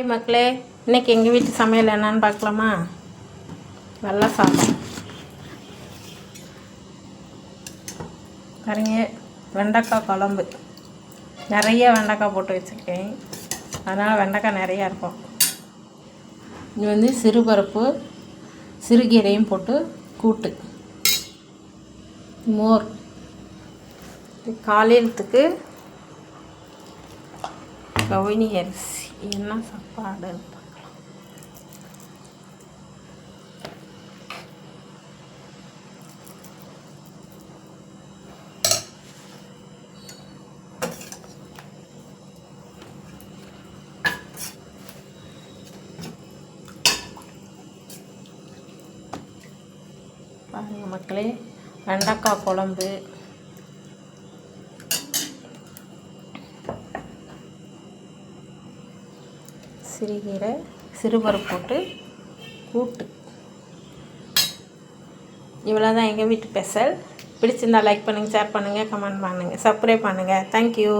Hi மக்களே இன்னைக்கு எங்கள் வீட்டு சமையல் என்னன்னு பார்க்கலாமா? வெள்ளை சாதம் பாருங்க வெண்டைக்காய் குழம்பு. நிறைய வெண்டைக்காய் போட்டு வச்சுருக்கேன். அதனால் வெண்டைக்காய் நிறையா இருக்கும். இது வந்து சிறுபருப்பு சிறுகீரையும் போட்டு கூட்டு. மோர். காலையிலத்துக்கு கவினி அரிசி. என்ன சாப்பாடு பார்க்கலாம். பாருங்கள் மக்களே வெண்டைக்காய் குழம்பு. சிறுகீரை சிறுபருப்பு போட்டு கூட்டு. இவ்வளோ தான் எங்கள் வீட்டு ஸ்பெஷல். பிடிச்சிருந்தா லைக் பண்ணுங்கள் ஷேர் பண்ணுங்கள் கமெண்ட் பண்ணுங்கள் சப்ஸ்கிரைப் பண்ணுங்கள் தேங்க்யூ